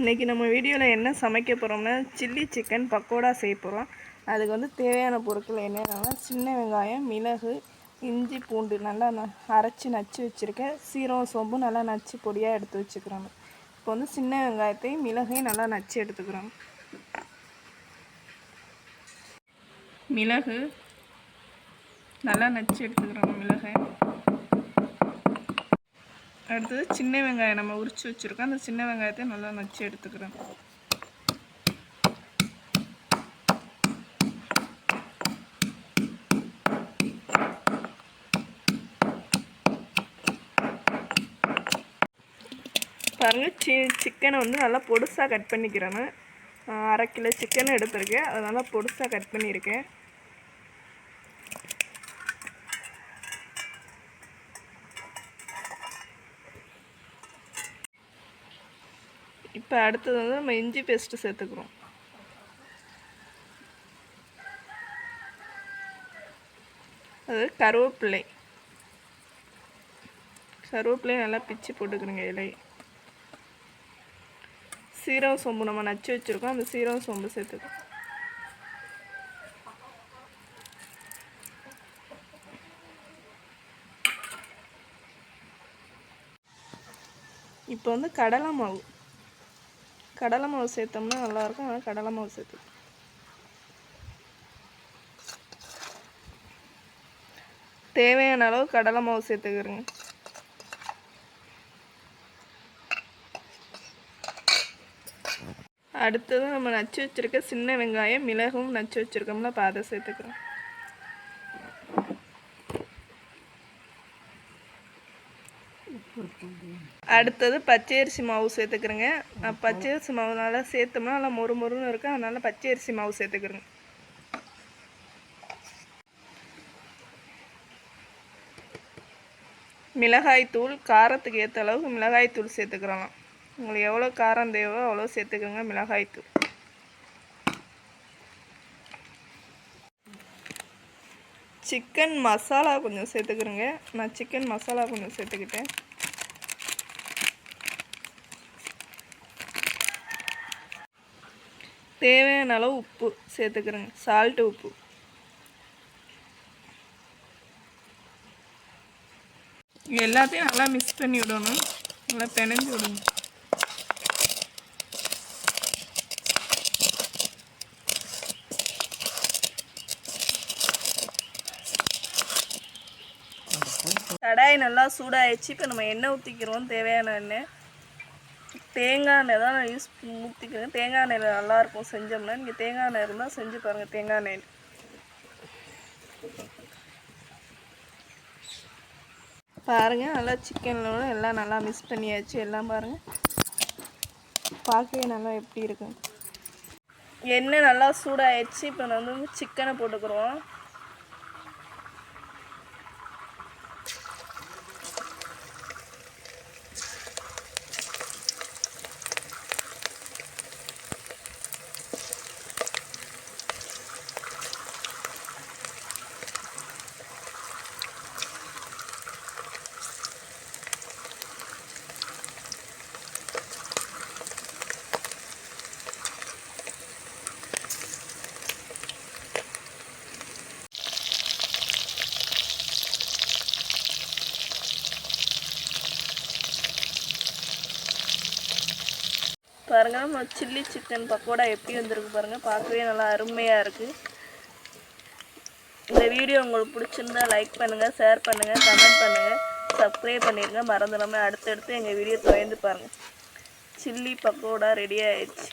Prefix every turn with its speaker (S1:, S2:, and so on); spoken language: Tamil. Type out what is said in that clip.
S1: இன்றைக்கி நம்ம வீடியோவில் என்ன சமைக்க போகிறோம்னா சில்லி சிக்கன் பக்கோடா செய்ய போகிறோம் அதுக்கு வந்து தேவையான பொருட்கள் என்னென்னா சின்ன வெங்காயம் மிளகு இஞ்சி பூண்டு நல்லா ந அரைச்சி நச்சு வச்சுருக்கேன். சீரகம் சோம்பு நல்லா நச்சு பொடியாக எடுத்து வச்சுக்கிறோம். இப்போ வந்து சின்ன வெங்காயத்தையும் மிளகையும் நல்லா நச்சு எடுத்துக்கிறோம். மிளகு நல்லா நச்சு எடுத்துக்கிறோம் மிளகை. அடுத்தது சின்ன வெங்காயம் நம்ம உரித்து வச்சுருக்கோம். அந்த சின்ன வெங்காயத்தை நல்லா நச்சு எடுத்துக்கிறோம் பாருங்க சி சிக்கனை வந்து நல்லா பொடுசாக கட் பண்ணிக்கிறேன். அரை கிலோ சிக்கன் எடுத்திருக்கேன். அதை நல்லா பொடுசாக கட் பண்ணியிருக்கேன். இப்போ அடுத்தது வந்து நம்ம இஞ்சி பேஸ்ட்டு சேர்த்துக்கிறோம். அது கருவேப்பிள்ளை கருவேப்பிலையை நல்லா பிச்சு போட்டுக்கிறோங்க இலை. சீரக சோம்பு நம்ம நச்சு வச்சுருக்கோம். அந்த சீரக சோம்பு சேர்த்துக்கிறோம். இப்போ வந்து கடலை மாவு. கடலை மாவு சேர்த்தோம்னா நல்லாயிருக்கும். அதனால் கடலை மாவு சேர்த்து தேவையான அளவு கடலை மாவு சேர்த்துக்கிறேங்க. அடுத்தது நம்ம நச்சு வச்சுருக்க சின்ன வெங்காயம் மிளகும் நச்சு வச்சுருக்கோம்ல இப்போ அதை சேர்த்துக்கிறோம் அடுத்தது பச்சரிசி மாவு சேர்த்துக்கிறேங்க. பச்சரிசி பச்சையரிசி மாவு நல்லா சேர்த்தோம்னா நல்லா மொறு மொறுன்னு இருக்கும் அதனால் பச்சரிசி மாவு சேர்த்துக்கிறேங்க. மிளகாய்த்தூள் காரத்துக்கு ஏற்ற அளவுக்கு மிளகாய்த்தூள் சேர்த்துக்கிறோம் உங்களுக்கு எவ்வளோ காரம் தேவையோ அவ்வளோ சேர்த்துக்கோங்க மிளகாய்த்தூள் சிக்கன் மசாலா கொஞ்சம் சேர்த்துக்கிறேங்க. நான் சிக்கன் மசாலா கொஞ்சம் சேர்த்துக்கிட்டேன். தேவையான அளவு உப்பு சேர்த்துக்கிறேங்க. சால்ட்டு உப்பு. எல்லாத்தையும் நல்லா மிக்ஸ் பண்ணி விடணும். நல்லா பிணைஞ்சு விடணும். கடாய் நல்லா சூடாகிடுச்சு இப்போ நம்ம எண்ணெய் ஊற்றிக்கிறோம் தேவையான எண்ணெய். தேங்காய் எண்ணெய் தான் நான் யூஸ் ஊற்றிக்கிறேன் தேங்காய் எண்ணெய் நல்லாயிருக்கும். செஞ்சோம்னா நீங்கள் தேங்காய் எண்ணெய் இருந்தால் செஞ்சு பாருங்கள் தேங்காய் எண்ணெய். பாருங்கள் நல்லா சிக்கனில் எல்லாம் நல்லா மிக்ஸ் பண்ணியாச்சு. எல்லாம் பாருங்கள் பார்க்கவே நல்லா எப்படி இருக்கு. எண்ணெய் நல்லா சூடாகிடுச்சு இப்போ நான் வந்து சிக்கனை போட்டுக்கிறோம். பாருங்க. நம்ம சில்லி சிக்கன் பக்கோடா எப்படி வந்திருக்கு பாருங்க. பார்க்கவே நல்லா அருமையாக இருக்குது இந்த வீடியோ உங்களுக்கு பிடிச்சிருந்தா லைக் பண்ணுங்கள் ஷேர் பண்ணுங்கள் கமெண்ட் பண்ணுங்கள் சப்ஸ்கிரைப் பண்ணிடுங்க மறந்துடாமல் அடுத்தடுத்து எங்கள் வீடியோ தொடர்ந்து பாருங்கள் சில்லி பக்கோடா ரெடி ஆயிடுச்சு.